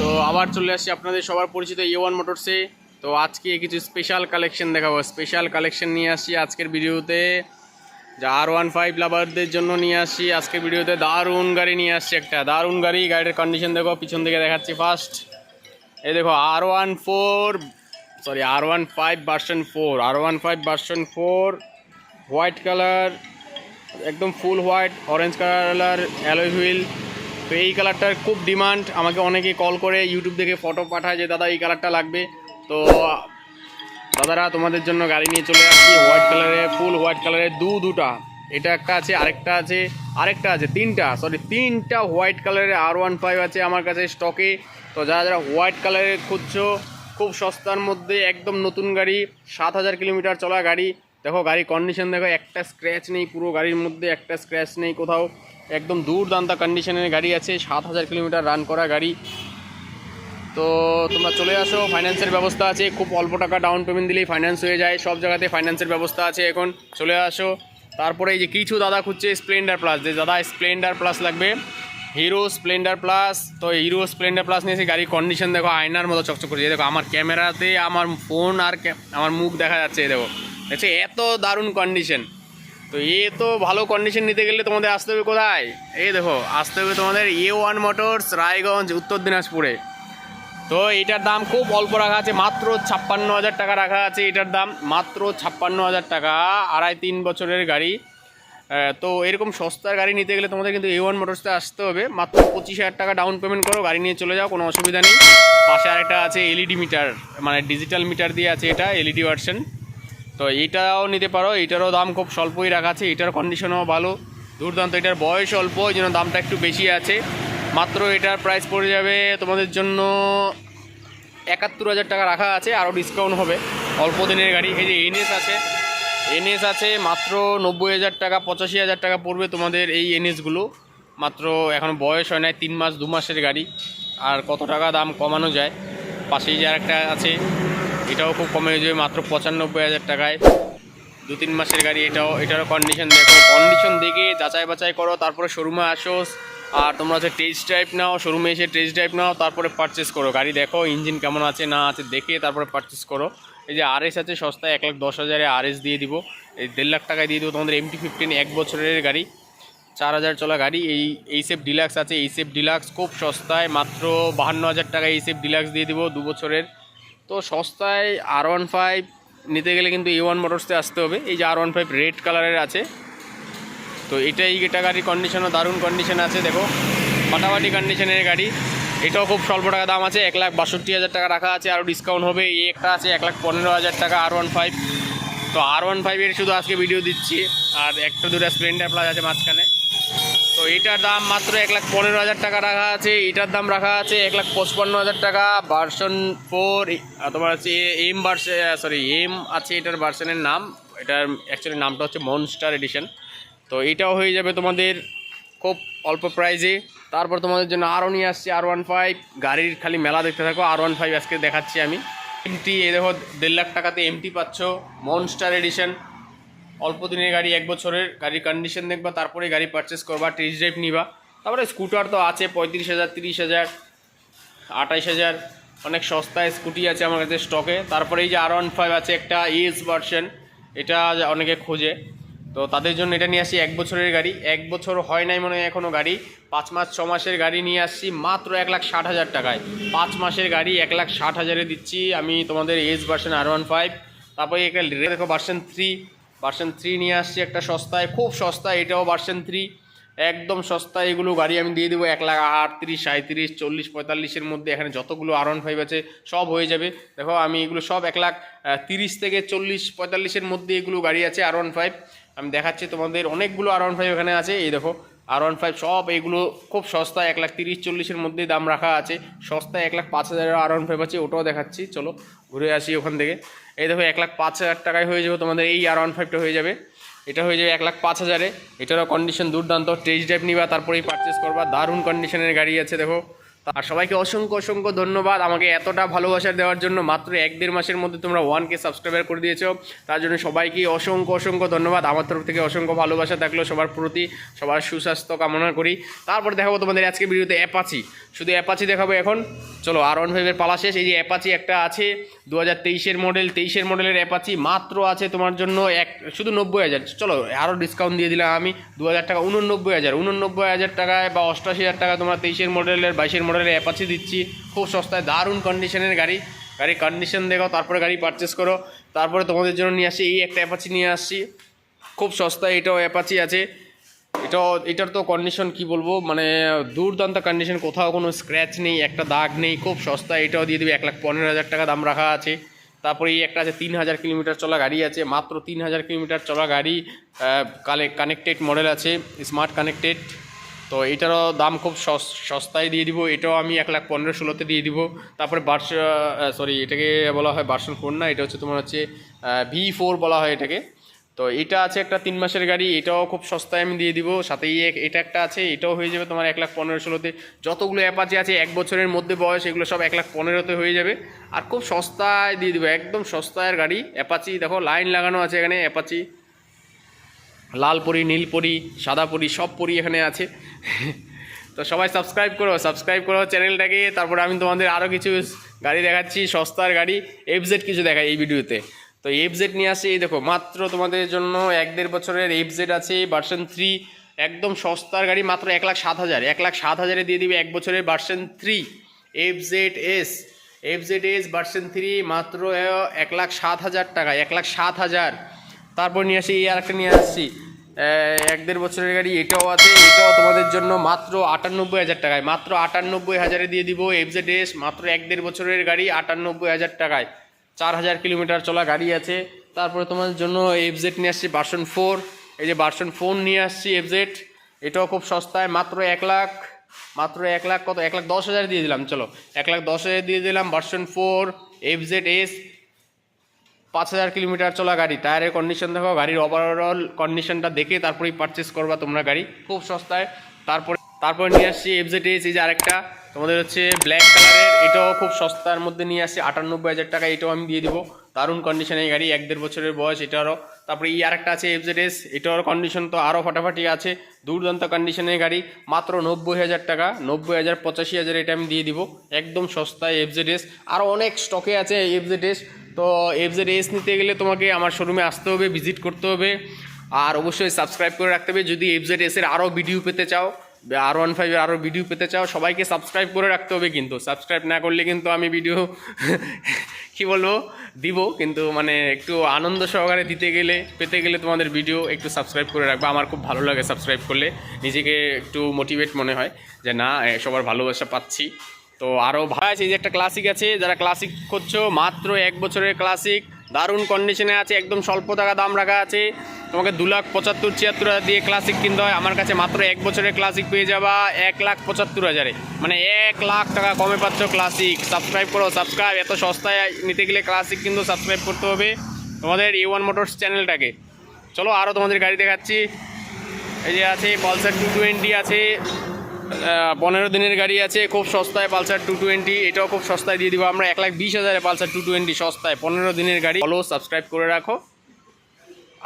তো আবার চলে আসছি আপনাদের সবার পরিচিত এ ওয়ান মোটরসে তো আজকে কিছু স্পেশাল কালেকশন দেখাবো। স্পেশাল কালেকশন নিয়ে আসছি আজকের ভিডিওতে। যা আর ওয়ান ফাইভ লাভারদের জন্য নিয়ে আসছি আজকের ভিডিওতে দারুণ গাড়ি নিয়ে আসছি একটা। দারুণ গাড়ি। গাড়ির কন্ডিশন দেখো, পিছন থেকে দেখাচ্ছি ফার্স্ট এই দেখো R one four sorry R one five version four R one five version four white colour একদম full white orange colour alloy wheel তো এই কালারটার খুব ডিমান্ড আমাকে অনেকে কল করে ইউটিউব থেকে ফটো পাঠায় যে, দাদা, এই কালারটা লাগবে। তো, দাদারা, তোমাদের জন্য গাড়ি নিয়ে চলে আসছি হোয়াইট কালারে ফুল হোয়াইট কালারের দু দুটা। এটা একটা আছে, আরেকটা আছে আরেকটা আছে, তিনটা। সরি তিনটা হোয়াইট কালারের আর ওয়ান ফাইভ আছে আমার কাছে স্টকে তো যারা যারা হোয়াইট কালারের খুঁজছো, খুব সস্তার মধ্যে একদম নতুন গাড়ি, সাত হাজার কিলোমিটার চলা গাড়ি দেখো গাড়ির কন্ডিশন দেখো, একটা স্ক্র্যাচ নেই, পুরো গাড়ির মধ্যে একটা স্ক্র্যাচ নেই কোথাও। একদম দুর্দান্ত কন্ডিশনের গাড়ি আছে, সাত হাজার কিলোমিটার রান করা গাড়ি। তো তোমরা চলে আসো ফাইন্যান্সের ব্যবস্থা আছে, খুব অল্প টাকা ডাউন পেমেন্ট দিলেই ফাইন্যান্স হয়ে যায়, সব জায়গাতে ফাইন্যান্সের ব্যবস্থা আছে এখন, চলে আসো। তারপরে এই যে কিছু দাদা খুঁজছে স্প্লেন্ডার প্লাস যে দাদা স্প্লেন্ডার প্লাস লাগবে হিরো স্প্লেন্ডার প্লাস তো হিরো স্প্লেন্ডার প্লাস নিয়েছে গাড়ির কন্ডিশন দেখো, আয়নার মতো চকচক করছে দেখো, আমার ক্যামেরাতে আমার ফোন আর আমার মুখ দেখা যাচ্ছে দেখো। দেখছে এত দারুণ কন্ডিশন তো এ তো ভালো কন্ডিশন নিতে গেলে তোমাদের আসতে হবে কোথায়? এই দেখো, আসতে হবে তোমাদের এ ওয়ান মোটরস রায়গঞ্জ, উত্তর দিনাজপুরে। তো এটার দাম খুব অল্প রাখা আছে, মাত্র ছাপ্পান্ন হাজার টাকা রাখা আছে এটার দাম, মাত্র ছাপ্পান্ন হাজার টাকা, আড়াই তিন বছরের গাড়ি। তো এরকম সস্তার গাড়ি নিতে গেলে তোমাদের কিন্তু এ ওয়ান মোটরসে আসতে হবে। মাত্র পঁচিশ হাজার টাকা ডাউন পেমেন্ট করো, গাড়ি নিয়ে চলে যাও, কোনো অসুবিধা নেই। পাশে আরেকটা আছে এলইডি মিটার মানে ডিজিটাল মিটার দিয়ে আছে এটা এলইডি ভার্সন তো এইটাও নিতে পারো, এইটারও দাম খুব স্বল্পই রাখা আছে এটার কন্ডিশনও ভালো। দুর্দান্ত, এটার বয়স অল্প ওই জন্য দামটা একটু বেশি আছে। মাত্র এটার প্রাইস পড়ে যাবে তোমাদের জন্য একাত্তর হাজার টাকা রাখা আছে, আরও ডিসকাউন্ট হবে। অল্প দিনের গাড়ি, এই যে এনএস আছে। এনএস আছে, মাত্র নব্বই হাজার টাকা, পঁচাশি হাজার টাকা পড়বে তোমাদের এই এনএসগুলো মাত্র এখন বয়স হয় নাই, তিন মাস, দু মাসের গাড়ি। আর কত টাকা দাম কমানো যায়, পাশেই যে আরেকটা আছে এটাও খুব কমে যাবে মাত্র পঁচানব্বই হাজার টাকায়। দু তিন মাসের গাড়ি এটাও, এটারও কন্ডিশন দেখো। কন্ডিশন দেখে যাচাই বাছাই করো, তারপরে শোরুমে আসো। আর তোমরা হচ্ছে টেস্ট ড্রাইভ নাও শোরুমে এসে টেস্ট ড্রাইভ নাও, তারপরে পারচেস করো। গাড়ি দেখো ইঞ্জিন কেমন আছে, না আছে, দেখে তারপরে পারচেস করো। এই যে আরএস আছে সস্তায় এক লাখ দশ হাজারে আরএস দিয়ে দিব। এই দেড় লাখ টাকায় দিয়ে দেবো তোমাদের এমটি ফিফটিন এক বছরের গাড়ি। চার হাজার চলা গাড়ি। এই এইসেফ ডিলাক্স আছে এইসেফ ডিলাক্স খুব সস্তায়, মাত্র বাহান্ন হাজার টাকায় এইসেফ ডিলাক্স দিয়ে দিব, দু বছরের। তো সস্তায় আর ওয়ান ফাইভ নিতে গেলে কিন্তু এ ওয়ান মোটরসে আসতে হবে। এই যে আর ওয়ান ফাইভ রেড কালারের আছে। তো এটাই এটা গাড়ির কন্ডিশনও দারুণ কন্ডিশন আছে, দেখো। ফাটাফাটি কন্ডিশনের গাড়ি। এটাও খুব স্বল্প টাকা দাম আছে, এক লাখ বাষট্টি হাজার টাকা রাখা আছে আরও ডিসকাউন্ট হবে। এই একটা আছে, এক লাখ পনেরো হাজার টাকা আর ওয়ান ফাইভ তো আর ওয়ান ফাইভের শুধু আজকে ভিডিও দিচ্ছি, আর একটা দুটো স্প্লেন্ডার প্লাস আছে মাঝখানে। তো এটার দাম মাত্র এক লাখ পনেরো হাজার টাকা রাখা আছে, এটার দাম রাখা আছে এক লাখ পঁচপান্ন হাজার টাকা। ভার্সন ফোর তোমার হচ্ছে এম ভার্সন সরি এম আছে এটার ভার্সনের নাম। এটার অ্যাকচুয়ালি নামটা হচ্ছে মনস্টার এডিশন তো এটাও হয়ে যাবে তোমাদের খুব অল্প প্রাইজে তারপর তোমাদের জন্য আরও নিয়ে আসছি আর ওয়ান ফাইভ গাড়ির খালি মেলা দেখতে থাকো আর ওয়ান ফাইভ আজকে দেখাচ্ছি আমি। এমটি এ দেখো, দেড় লাখ টাকাতে এমটি পাচ্ছ মনস্টার এডিশন অল্প দিনের গাড়ি, এক বছরের গাড়ির কন্ডিশন দেখবা, তারপরে গাড়ি পারচেস করবা টেস্ট ড্রাইভ নিবা। তারপরে স্কুটার তো আছে, পঁয়ত্রিশ হাজার, তিরিশ হাজার, আঠাইশ হাজার, অনেক সস্তায় স্কুটি আছে আমার কাছে স্টকে তারপরে এই যে আর ওয়ান ফাইভ আছে, একটা ইএস ভার্সন এটা অনেকে খোঁজে। তো তাদের জন্য এটা নিয়ে আসি, এক বছরের গাড়ি। এক বছর হয় নাই মনে হয় এখনও গাড়ি। পাঁচ মাস, ছ মাসের গাড়ি নিয়ে আসছি, মাত্র এক লাখ ষাট হাজার টাকায়। পাঁচ মাসের গাড়ি এক লাখ ষাট হাজারে দিচ্ছি আমি তোমাদের S version R one five তারপরে একটা দেখো ভার্সন থ্রি ভার্সন থ্রি নিয়ে আসছি একটা সস্তায়, খুব সস্তা এটাও ভার্সন থ্রি একদম সস্তা এগুলো গাড়ি আমি দিয়ে দেবো এক লাখ আটত্রিশ সাঁত্রিশ চল্লিশ, পঁয়তাল্লিশের মধ্যে। এখানে যতগুলো আর ওয়ান ফাইভ আছে, সব হয়ে যাবে। দেখো, আমি এগুলো সব এক লাখ তিরিশ থেকে চল্লিশ, পঁয়তাল্লিশের মধ্যে এগুলো গাড়ি আছে আর ওয়ান ফাইভ আমি দেখাচ্ছি তোমাদের, অনেকগুলো আর ওয়ান ফাইভ এখানে আছে। এই দেখো আর ওয়ান ফাইভ সব এগুলো খুব সস্তা এক লাখ তিরিশ চল্লিশের মধ্যেই দাম রাখা আছে। সস্তা এক লাখ পাঁচ হাজারের আর ওয়ান ফাইভ আছে, ওটাও দেখাচ্ছি। চলো, ঘুরে আসি ওখান থেকে। এই দেখো, এক লাখ পাঁচ হাজার টাকায় হয়ে যাবে তোমাদের এই আর ওয়ান ফাইভটা হয়ে যাবে। এটা হয়ে যাবে এক লাখ পাঁচ হাজারে। এটারও কন্ডিশন দুর্দান্ত। টেস্ট ড্রাইভ নিবা, তারপরেই পারচেস করবা। দারুণ কন্ডিশনের গাড়ি আছে, দেখো। আর সবাইকে অসংখ্য অসংখ্য ধন্যবাদ। আমাকে এতটা ভালোবাসা দেওয়ার জন্য মাত্র এক দেড় মাসের মধ্যে তোমরা ওয়ান কে সাবস্ক্রাইবার করে দিয়েছ। তার জন্য সবাইকে অসংখ্য অসংখ্য ধন্যবাদ। আমার তরফ থেকে অসংখ্য ভালোবাসা থাকল সবার প্রতি, সবার সুস্বাস্থ্য কামনা করি। তারপর দেখাবো তোমাদের আজকে ভিডিওতে অ্যাপাচি। শুধু অ্যাপাচি দেখাবো এখন। চলো, আর ওয়ান ফাইভের পালা শেষ। এই যে অ্যাপাচি একটা আছে দু হাজার তেইশের মডেল, তেইশের মডেলের অ্যাপাচি মাত্র আছে তোমার জন্য এক, শুধু নব্বই হাজার। চলো আরও ডিসকাউন্ট দিয়ে দিলাম আমি। দু হাজার টাকা, উননব্বই হাজার। উননব্বই হাজার টাকায় বা অষ্টাশি হাজার টাকা তোমার তেইশের মডেলের, বাইশের মডেলের অ্যাপাচি দিচ্ছি। খুব সস্তায়, দারুণ কন্ডিশনের গাড়ি। গাড়ির কন্ডিশন দেখো, তারপরে গাড়ি পারচেস করো। তারপরে তোমাদের জন্য নিয়ে আসি, এই একটা অ্যাপাচি নিয়ে আসছি খুব সস্তায় এটাও অ্যাপাচি আছে। এটাও, এটার তো কন্ডিশন কি বলব? মানে দুর্দান্ত কন্ডিশন কোথাও কোনো স্ক্র্যাচ নেই, একটা দাগ নেই, খুব সস্তা এটাও দিয়ে দেবে, এক লাখ পনেরো হাজার টাকা দাম রাখা আছে। তারপরে এই একটা আছে, তিন হাজার কিলোমিটার চলা গাড়ি আছে, মাত্র তিন হাজার কিলোমিটার চলা গাড়ি কালে কানেক্টেড মডেল আছে স্মার্ট কানেক্টেড তো এটারও দাম খুব সস- সস্তায় দিয়ে দিব, এটাও আমি এক লাখ পনেরো ষোলোতে দিয়ে দিব। তারপরে বার্স সরি এটাকে বলা হয় বার্সন ফোর না, এটা হচ্ছে তোমার হচ্ছে ভি ফোর বলা হয় এটাকে। তো এটা আছে একটা তিন মাসের গাড়ি, এটাও খুব সস্তায় আমি দিয়ে দিব। সাথেই এটা একটা আছে, এটাও হয়ে যাবে তোমার এক লাখ পনেরো ষোলোতে। যতগুলো অ্যাপাচি আছে, এক বছরের মধ্যে বয়স, এগুলো সব এক লাখ পনেরোতে হয়ে যাবে। আর খুব সস্তায় দিয়ে দিব, একদম সস্তায়ের গাড়ি। অ্যাপাচি দেখো, লাইন লাগানো আছে এখানে অ্যাপাচি লাল পরি নীল পরি সাদা পরি সব পরি এখানে আছে। তো সবাই সাবস্ক্রাইব করো সাবস্ক্রাইব করো চ্যানেলটাকে তারপরে আমি তোমাদের আরও কিছু গাড়ি দেখাচ্ছি, সস্তার গাড়ি এফজেড কিছু দেখাই এই ভিডিওতে। তো এফজেড নিয়ে আসি, এই দেখো, মাত্র তোমাদের জন্য এক দেড় বছরের এফজেড আছে ভার্সন থ্রি একদম সস্তার গাড়ি, মাত্র এক লাখ সাত হাজার। এক লাখ সাত হাজারে দিয়ে দিবে এক বছরের version three FZ S FZ S version three মাত্র এক লাখ সাত হাজার টাকা এক লাখ সাত হাজার। তারপর নিয়ে আসি, এই আরেকটা নিয়ে আসছি এক দেড় বছরের গাড়ি, এটাও আছে, এটাও তোমাদের জন্য মাত্র আটানব্বই হাজার টাকায়। মাত্র আটানব্বই হাজারে দিয়ে দিব এফজেড এস মাত্র এক দেড় বছরের গাড়ি, আটানব্বই হাজার টাকায়। চার হাজার কিলোমিটার চলা গাড়ি আছে। তারপরে তোমাদের জন্য এফজেড নিয়ে আসছি ভার্সন ফোর এই যে ভার্সন ফোর নিয়ে আসছি এফজেড এটাও খুব সস্তায়, মাত্র এক লাখ, মাত্র এক লাখ কত? এক লাখ দশ হাজার দিয়ে দিলাম, চলো। এক লাখ দশ হাজার দিয়ে দিলাম ভার্সন ফোর এফজেড এস পাঁচ হাজার কিলোমিটার চলা গাড়ি টায়ারের কন্ডিশন দেখো, গাড়ির ওভারঅল কন্ডিশনটা দেখে তারপরেই পারচেস করবা তোমরা গাড়ি, খুব সস্তায়। তারপরে তারপরে নিয়ে আসছি এফজেড এস এই যে আরেকটা, তোমাদের হচ্ছে ব্ল্যাক কালারের এটাও খুব সস্তার মধ্যে নিয়ে আসছি, আটানব্বই হাজার টাকা এটাও আমি দিয়ে দিব। দারুণ কন্ডিশনে গাড়ি, এক দেড় বছরের বয়স এটারও তারপরে এই আরেকটা আছে এফজেড এস এটার কন্ডিশন তো আরও ফাটাফাটি আছে, দুর্দান্ত কন্ডিশনের গাড়ি, মাত্র নব্বই হাজার টাকা, নব্বই হাজার পঁচাশি হাজার এটা আমি দিয়ে দিব। একদম সস্তায় এফজেড এস আরও অনেক স্টকে আছে এফজেড এস তো এফজেড এস নিতে গেলে তোমাকে আমার শোরুমে আসতে হবে ভিজিট করতে হবে। আর অবশ্যই সাবস্ক্রাইব করে রাখতে হবে। যদি এফজেড এসের আরও ভিডিও পেতে চাও আর ওয়ান ফাইভের আরও ভিডিও পেতে চাও, সবাইকে সাবস্ক্রাইব করে রাখতে হবে কিন্তু। সাবস্ক্রাইব না করলে কিন্তু আমি ভিডিও কি বলব, দিব কিন্তু মানে একটু আনন্দ সহকারে দিতে গেলে, পেতে গেলে তোমাদের ভিডিও একটু সাবস্ক্রাইব করে রাখবে। আমার খুব ভালো লাগে সাবস্ক্রাইব করলে। নিজেকে একটু মোটিভেট মনে হয় যে, না সবার ভালোবাসা পাচ্ছি। তো আরও ভালো আছে, এই যে একটা ক্লাসিক আছে, যারা ক্লাসিক করছ মাত্র এক বছরের ক্লাসিক দারুণ কন্ডিশনে আছে, একদম স্বল্প টাকা দাম রাখা আছে। তোমাকে দু লাখ পঁচাত্তর, ছিয়াত্তর হাজার দিয়ে ক্লাসিক কিনতে হয়, আমার কাছে মাত্র এক বছরের ক্লাসিক পেয়ে যাবা এক লাখ পঁচাত্তর হাজারে। মানে এক লাখ টাকা কমে পাচ্ছ ক্লাসিক সাবস্ক্রাইব করো সাবস্ক্রাইব এত সস্তায় নিতে গেলে ক্লাসিক কিন্তু সাবস্ক্রাইব করতে হবে তোমাদের এ ওয়ান মোটরস চ্যানেলটাকে চলো আরও তোমাদের গাড়ি দেখাচ্ছি। এই যে আছে পালসার টু টোয়েন্টি আছে। পনেরো দিনের গাড়ি আছে, খুব সস্তায় পালসার টু টোয়েন্টি এটাও খুব সস্তায় দিয়ে দিব। আমরা এক লাখ বিশ হাজারে পালসার টু টোয়েন্টি সস্তায়, পনেরো দিনের গাড়ি। ফলো সাবস্ক্রাইব করে রাখো।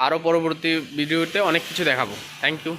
আরও পরবর্তী ভিডিওতে অনেক কিছু দেখাবো। Thank you